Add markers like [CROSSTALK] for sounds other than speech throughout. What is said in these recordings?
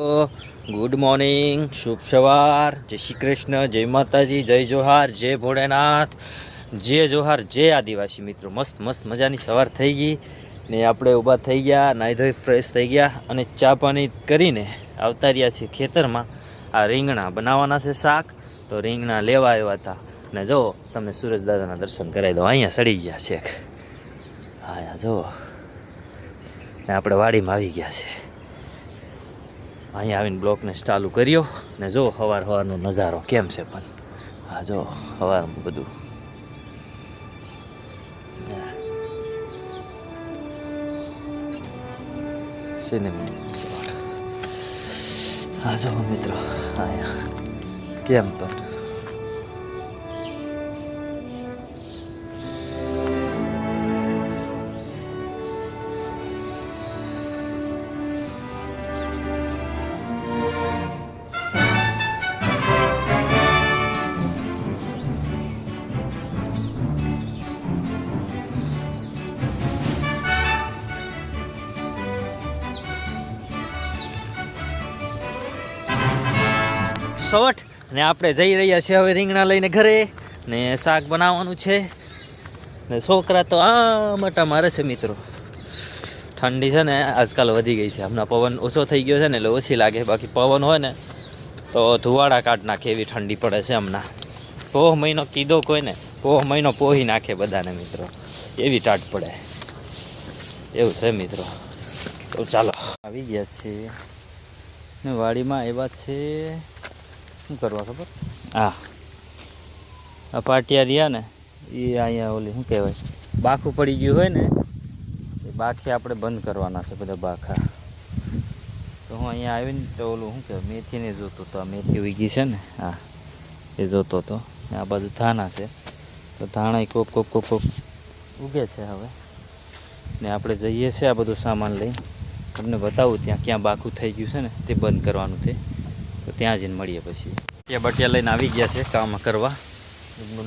Good morning શુભ સવાર, જય શ્રી કૃષ્ણ, જય માતાજી, જય જોહાર, જય ભોળેનાથ, જય જોહાર, જય આદિવાસી મિત્રો. મસ્ત મસ્ત મજાની સવાર થઈ ગઈ ને આપણે ઊભા થઈ ગયા, નાહી ધોઈ ફ્રેશ થઈ ગયા અને ચા પાણી કરીને આવતા રહ્યા છીએ ખેતરમાં. આ રીંગણા બનાવવાના છે શાક, તો રીંગણા લેવા આવ્યા હતા. ને જો, તમે સુરજ દાદાના દર્શન કરાવી દો. અહીંયા સડી ગયા છે હા, જો. ને આપણે વાડીમાં આવી ગયા છે. અહીંયા આવીને બ્લોકને ચાલુ કર્યો. ને જો સવાર હવારનો નજારો કેમ છે પણ? હા, જો હવારમાં બધું. હા, જો મિત્રો, અહીંયા. કેમ પણ? સવટ. ને આપણે જઈ રહ્યા છીએ હવે રીંગણા લઈને ઘરે. ને શાક બનાવવાનું છે. ને છોકરા તો આ મટા મારે છે મિત્રો. ઠંડી છે ને, આજકાલ વધી ગઈ છે. હમણાં પવન ઓછો થઈ ગયો છે ને, એટલે ઓછી લાગે. બાકી પવન હોય ને, તો ધુવાડા કાઢ નાખે એવી ઠંડી પડે છે હમણાં. પોહ મહિનો કીધો કોઈને, પોહ મહિનો પોહી નાખે બધાને મિત્રો. એવી ટાટ પડે. એવું છે મિત્રો. તો ચાલો, આવી ગયા છીએ. ને વાડીમાં આવ્યા છે. શું કરવા ખબર? હા. આ પાટિયા રહ્યા ને એ અહીંયા ઓલી શું કહેવાય, બાખું પડી ગયું હોય ને, એ બાખી આપણે બંધ કરવાના છે બધા બાખા. તો હું અહીંયા આવીને તો ઓલું શું કહેવાય, મેથીને જોતો હતો. આ મેથી ઉગી છે ને, હા, એ જોતો હતો. આ બાજુ ધાણા છે. તો ધાણા કોક કોક કોક કોક ઉગે છે હવે. ને આપણે જઈએ છીએ આ બધું સામાન લઈ તમને બતાવું ત્યાં ક્યાં બાખું થઈ ગયું છે ને, તે બંધ કરવાનું છે. તો ત્યાં જઈને મળીએ પછી. ત્યાં બટિયા લઈને આવી ગયા છે કામ કરવા.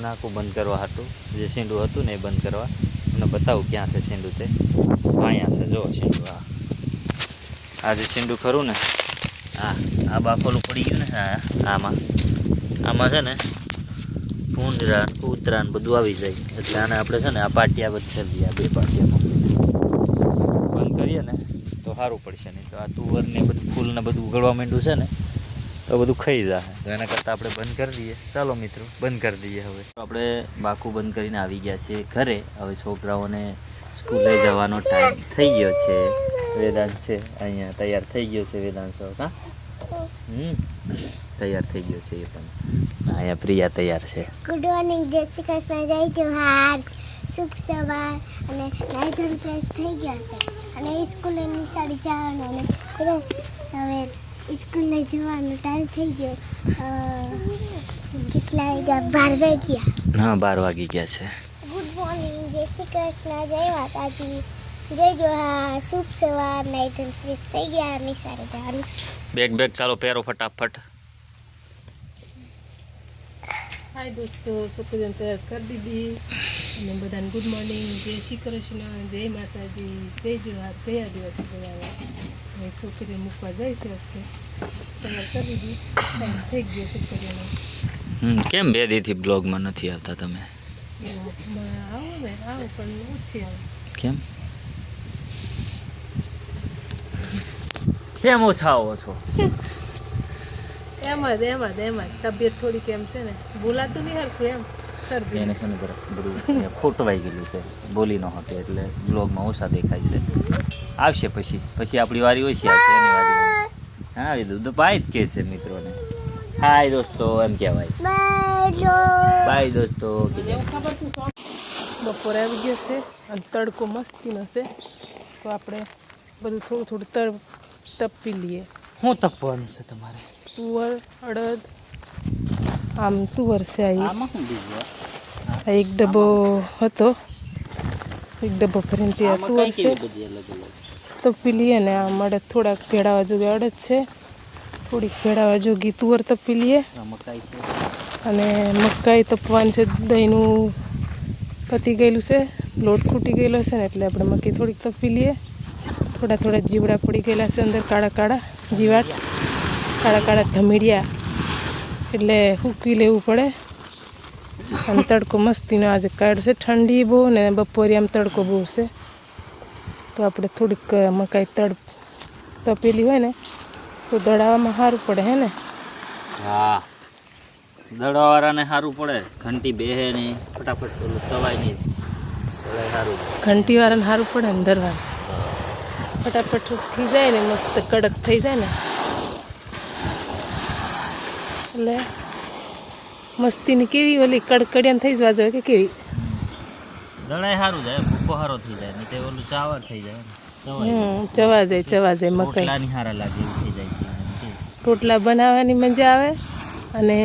નાકું બંધ કરવા હતું. જે સીંડું હતું ને એ બંધ કરવા. તમને બતાવું ક્યાં છે સીંડું તે. અહીંયા છે, જો સીંડું હા. આ જે સીંડું ખરું ને, હા, આ બાફોલું પડી ગયું ને, હા, આમાં. આમાં છે ને ભૂંડરા કૂતરા બધું આવી જાય. એટલે આને આપણે છે ને આ પાટિયા બધી કરી દઈએ, આ બે પાટિયામાં. બંધ કરીએ ને, તો સારું પડશે. નહીં તો આ તુવર ને બધું ફૂલ ને બધું ઉગળવા માંડ્યું છે ને તો બધું ખાઈ જાય તો એના કરતાં આપણે બંધ કરી દઈએ. ચાલો મિત્રો, બંધ કરી દઈએ હવે. આપણે બાકુ બંધ કરીને આવી ગયા છીએ ઘરે. હવે છોકરાઓને સ્કૂલે જવાનો ટાઈમ થઈ ગયો છે. વેદાંત છે અહીંયા તૈયાર થઈ ગયો છે, વેદાંત સૌ હા? તૈયાર થઈ ગયો છે એ પણ. અહીંયા પ્રિયા તૈયાર છે. ગુડ મોર્નિંગ જય શ્રી કૃષ્ણ જય જોહાર. શુભ સવાર. અને ધોઈ ફ્રેશ થઈ ગયા છે. અને સ્કૂલે નિશાળી જવાનું અને હવે સ્કૂલે જવાનો ટાઈમ થઈ ગયો. કેટલા વાગ્યા? બાર વાગ્યા. હા બાર વાગી ગયા છે. ગુડ મોર્નિંગ જય શ્રી કૃષ્ણ. જય માતાજી. જય જોહા. શુભ સવાર. ધોઈ થઈ ગયા. નિશાળે સારું. બેગ બેગ ચાલો પહેરો ફટાફટ. હાય દોસ્તો સકુજન તૈયાર કરી દીધી અને બધાને ગુડ મોર્નિંગ જય શ્રી કૃષ્ણ જય માતાજી જય જુહાર જય આદિવાસી બધા હવે છોકરી મૂકવા જાય છે હશે તૈયાર કરી દીધી થઈ ગયો છોકરીઓનો હમ, કેમ બે દીથી બ્લોગમાં નથી આવતા તમે? આવો ને આવો પણ ઓછી આવો. કેમ? કેમ ઓછા આવો છો? [LAUGHS] એમ જ એમ જ એમ જ. તબિયત થોડીક એમ છે ને. બોલાતું નહીં હરખું એમ. એને છે ને બધું ખોટવાઈ ગયેલું છે. બોલી ન હતી એટલે બ્લોગમાં ઓછા દેખાય છે. આવશે પછી. પછી આપણી વારી ઓછી આવશે એની વારી હા આવી દઉં તો ભાઈ જ કહે છે મિત્રોને. હાય દોસ્તો એમ કહેવાય. બાય દોસ્તો બપોરે આવી ગયો છે અને તડકો મસ્તીનો છે. તો આપણે બધું થોડું થોડું તર તપી લઈએ. શું તપવાનું છે તમારે? તુવર અડદ આમ તુવર છે આ એક. ડબ્બો હતો. એક ડબ્બો ભરીને ત્યાં તુવર છે. તો લઈએ ને આમ અડદ થોડાક ભેળાવા જોગી અડદ છે. થોડીક ભેળાવા જોગી તુવર તપી લઈએ અને મકાઈ તપવાની છે દહીંનું પતી ગયેલું છે. લોટ ખૂટી ગયેલો છે ને એટલે આપણે મકાઈ થોડીક તપી લઈએ થોડા થોડા જીવડા પડી ગયેલા છે અંદર કાળા કાળા જીવાત. કાળા કાળા ધમીડિયા. એટલે સૂકી લેવું પડે. અને તડકો મસ્તીનો આજે કાઢશે ઠંડી બહુ ને બપોરે આમ તડકો બહુ છે. તો આપણે થોડીક મકાઈ તડ તપેલી હોય ને તો દડાવામાં સારું પડે હે ને? હા. દડાવાળાને સારું પડે. ઘંટી બેહે નહીં. ફટાફટ પેલું તવાય નહીં. ઘંટી વાળાને સારું પડે ને દરવાનું ફટાફટ થઈ જાય ને મસ્ત કડક થઈ જાય ને. એટલે મસ્તીની કેવી ઓલી કડકડિયાને થઈ જવા જોઈએ કે કેવી? દડાય સારું જાય ભૂકો સારો થઈ જાય ને તે ઓલું ચાવર થઈ જાય ચવા જાય. ચવા જાય મકાઈ. સારા હારા લાગે થઈ જાય રોટલા બનાવવાની મજા આવે અને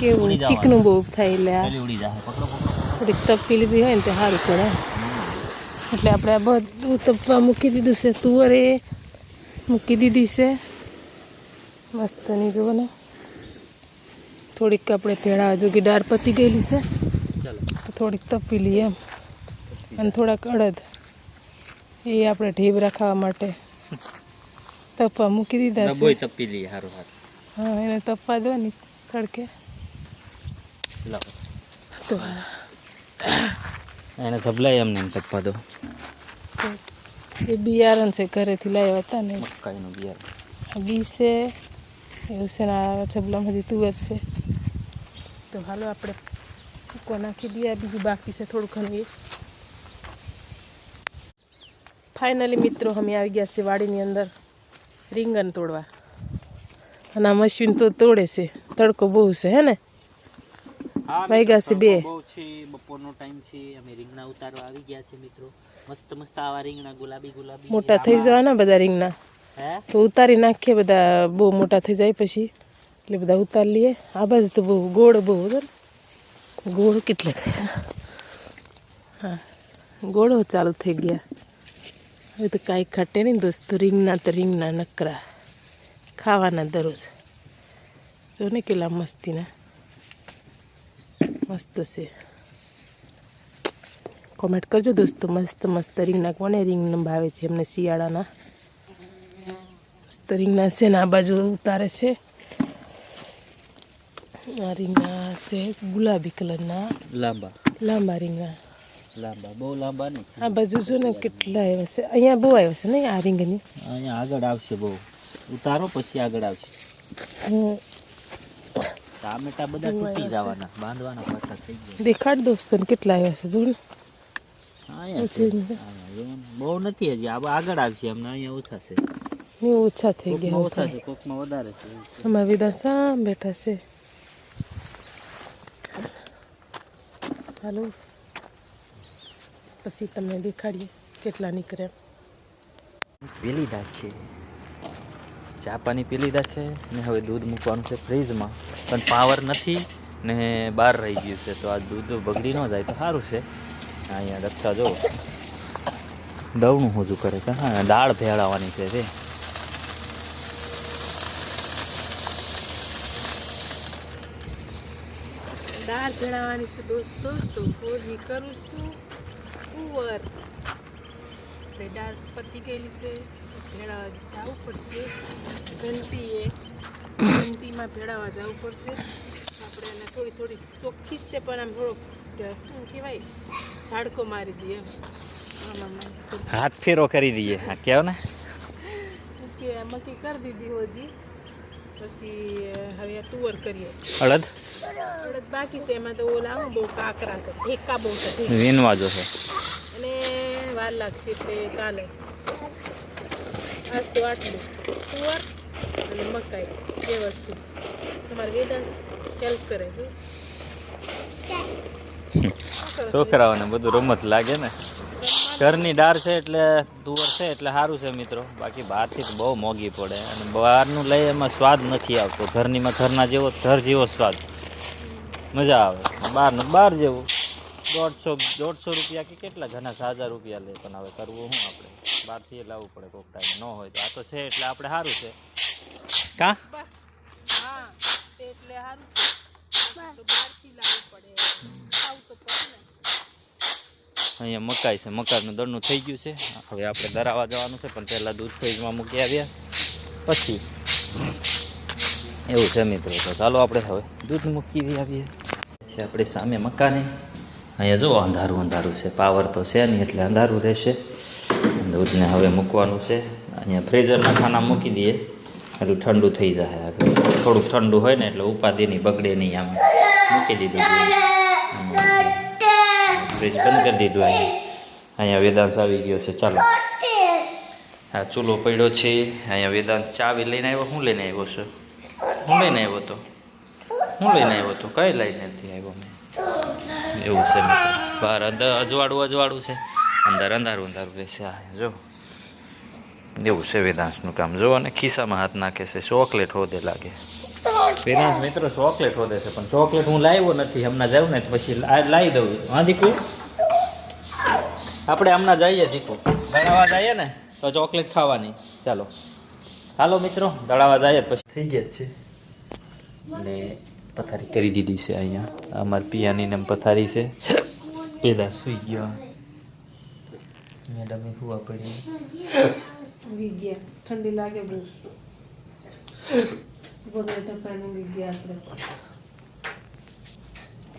કેવું ચીકનું બહુ થાય એટલે આ. થોડીક તપી લીધી હોય ને તે સારું પડે. એટલે આપણે આ બધું તપવા મૂકી દીધું છે તુવરે મૂકી દીધી છે. મસ્તની જુઓ ને. થોડીક આપણે ભેળા હજુ ગીડાર પતી ગયેલી છે. તો થોડીક તપી લઈએ એમ. અને થોડાક અડદ. એ આપણે ઢીબરા ખાવા માટે તપવા મૂકી દીધા છે. તપી લઈએ સારું હા એને તપવા દો ને તડકે. લાવો તો એને ઝબલાય એમને એમ તપવા દો. એ બિયારણ છે ઘરેથી લાવ્યા હતા ને. મકાઈનું બિયાર બી છે એવું છે ને છબલામાં હજી તુવેર છે તો હાલો આપણે ફૂકો નાખી દઈએ. બીજું બાકી છે થોડું ઘણું એ. ફાઇનલી મિત્રો અમે આવી ગયા છે વાડીની અંદર રીંગણ તોડવા. અને આ મશીન તો તોડે છે. તડકો બહુ છે હે ને? વાગ્યા છે બે. છે. બપોરનો ટાઈમ છે. અમે રીંગણા ઉતારવા આવી ગયા છે મિત્રો. મસ્ત મસ્ત આવા રીંગણા ગુલાબી ગુલાબી. મોટા થઈ જવાના બધા રીંગણા? તો ઉતારી નાખીએ બધા, બહુ મોટા થઈ જાય પછી. એટલે બધા ઉતારી લઈએ. આ બાજુ તો બહુ ગોળ, બહુ હતો ને? ગોળ કેટલા ગયા હા, ગોળો ચાલુ થઈ ગયા. હવે તો કાંઈ ખટે નહીં દોસ્તો. રીંગના તો રીંગના નકરા. ખાવાના દરરોજ. જો ને કેટલા મસ્તીના. મસ્ત છે. કોમેન્ટ કરજો દોસ્તો. મસ્ત મસ્ત રીંગના કોને રીંગણા ભાવે છે? એમને શિયાળાના. મસ્ત રીંગણા છે ને આ બાજુ ઉતારે છે. આ રીંગણા છે ગુલાબી કલરના. લાંબા. લાંબા રીંગણા. લાંબા બહુ લાંબા નહીં આ બાજુ જો ને કેટલા આવ્યા છે. અહીંયા બહુ આવ્યા છે ને આ રીંગણી અહીંયા આગળ આવશે બહુ. ઉતારો પછી આગળ આવશે. ટામેટા બધા તૂટી જવાના બાંધવાના પાછા થઈ ગયા. દેખાડ દોસ્તો ને કેટલા આવ્યા છે જો ને. અહીંયા. બહુ નથી હજી. આગળ આવશે અમને અહીંયા ઓછા છે. ને ઓછા થઈ ગયા ઓછા છે કોકમાં વધારે છે અમારા વિધાન સામ બેઠા છે. હાલો. પછી તમને દેખાડીએ કેટલા નીકળે પેલી લીધા છે. ચા પાણી પી લીધા છે ને હવે દૂધ મૂકવાનું છે ફ્રીજમાં. પણ પાવર નથી ને બહાર રહી ગયું છે તો આ દૂધ બગડી ન જાય તો સારું છે. અહીંયા રક્ષા જો દવનું હોજું કરે કે હા દાળ ભેળાવાની છે તે દાળ ભેળાવાની છે દોસ્તો તો ભોજી કરું છું. કુંવર એટલે દાળ પતી ગયેલી છે. ભેળાવા જવું પડશે. ઘંટીએ ઘંટીમાં ભેળાવા જવું પડશે. આપણે એને થોડી થોડી ચોખ્ખી છે પણ આમ થોડો શું કહેવાય ઝાડકો મારી દઈએ. હાથ ફેરો કરી દઈએ. હા કહેવાય ને? કે મકી કરી દીધી હોજી. પછી હવે તુવર કરીએ. અડદ? બાકી છે એમાં તો ઓલા બહુ કાકરા છે ઠેકા બહુ છે વીનવા જો છે. અને વાર લાગશે તે કાલે. આજ તો આટલું. તુવર અને મકાઈ એ વસ્તુ. તમારે વેદાંત હેલ્પ કરે જો છોકરાઓને બધું રમત લાગે ને. ઘરની ડાર છે એટલે તુવર છે એટલે સારું છે મિત્રો. બાકી બહારથી તો બહુ મોંઘી પડે. અને બહારનું લઈ એમાં સ્વાદ નથી આવતો. ઘરનીમાં ઘરના જેવો ઘર જેવો સ્વાદ. મજા આવે. બહારનું બહાર જેવું. દોઢસો દોઢસો રૂપિયા કે કેટલા? ઘણા હજાર રૂપિયા લે, પણ હવે કરવું શું આપણે? બહારથી લાવવું પડે કોઈક ટાઈમ ન હોય તો. આ તો છે એટલે આપણે સારું છે. કા? અહીંયા મકાઈ છે. મકાઈનું દળનું થઈ ગયું છે. હવે આપણે દરાવા જવાનું છે, પણ પહેલાં દૂધ ફ્રીજમાં મૂકી આવ્યા પછી. એવું છે મિત્રો. તો ચાલો આપણે હવે દૂધ મૂકી આવીએ. છે આપણે સામે મકાને. અહીંયા જુઓ અંધારું અંધારું છે. પાવર તો છે નહીં એટલે અંધારું રહેશે. દૂધને હવે મૂકવાનું છે. અહીંયા ફ્રીઝરના ખાના મૂકી દઈએ. એટલું ઠંડુ થઈ જાય આગળ. થોડુંક ઠંડુ હોય ને એટલે ઉપાધિની બગડે નહીં આમ. મૂકી દીધું ફ્રીજ બંધ કરી દીધું અહીંયા અહીંયા વેદાંશ આવી ગયો છે. ચાલો. હા ચૂલો પડ્યો છે. અહીંયા વેદાંત ચાવી લઈને આવ્યો. હું લઈને આવ્યો છું? હું લઈને આવ્યો તો? હું લઈને આવ્યો તો કઈ લઈને નથી આવ્યો મેં? એવું છે બહાર અંદર અજવાળું અજવાળું છે. અંદર અંધારું અંધારું રહેશે. હા, જો. એવું છે વેદાંશનું કામ. જો, અને ખિસ્સામાં હાથ નાખે છે. ચોકલેટ હોદે લાગે. વેદાંશ મિત્રો ચોકલેટ હોદે છે, પણ ચોકલેટ હું લાવ્યો નથી. હમણાં જાઉં ને પછી લાવી દઉં. હા, દીકુ? આપણે હમણાં જઈએ, દીકુ. દળાવા જઈએ ને, તો ચોકલેટ ખાવાની. ચાલો. હાલો મિત્રો દળાવા જઈએ પછી. થઈ ગયા છે. ને પથારી કરી દીધી છે અહીંયા. અમારી પિયાની નામ પથારી છે. પેલા સુઈ ગયો. મેડમે હુવા પડી. ગયા ઠંડી લાગે બહુ.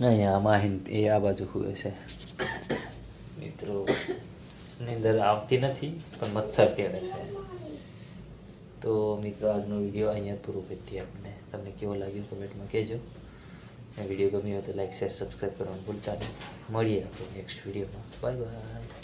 અહીંયા માહિન એ આ બાજુ હુએ છે. મિત્રો નિંદર આવતી નથી પણ મચ્છર તેડે છે. તો મિત્રો, આજનો વીડિયો અહીંયા જ પૂરો કરી આપણે. તમને કેવો લાગ્યો કમેન્ટમાં કહેજો. વીડિયો ગમ્યો હોય તો લાઈક શેર સબસ્ક્રાઈબ કરવાનું ભૂલતા નહીં. મળીએ આપણે નેક્સ્ટ વિડીયોમાં. Bye bye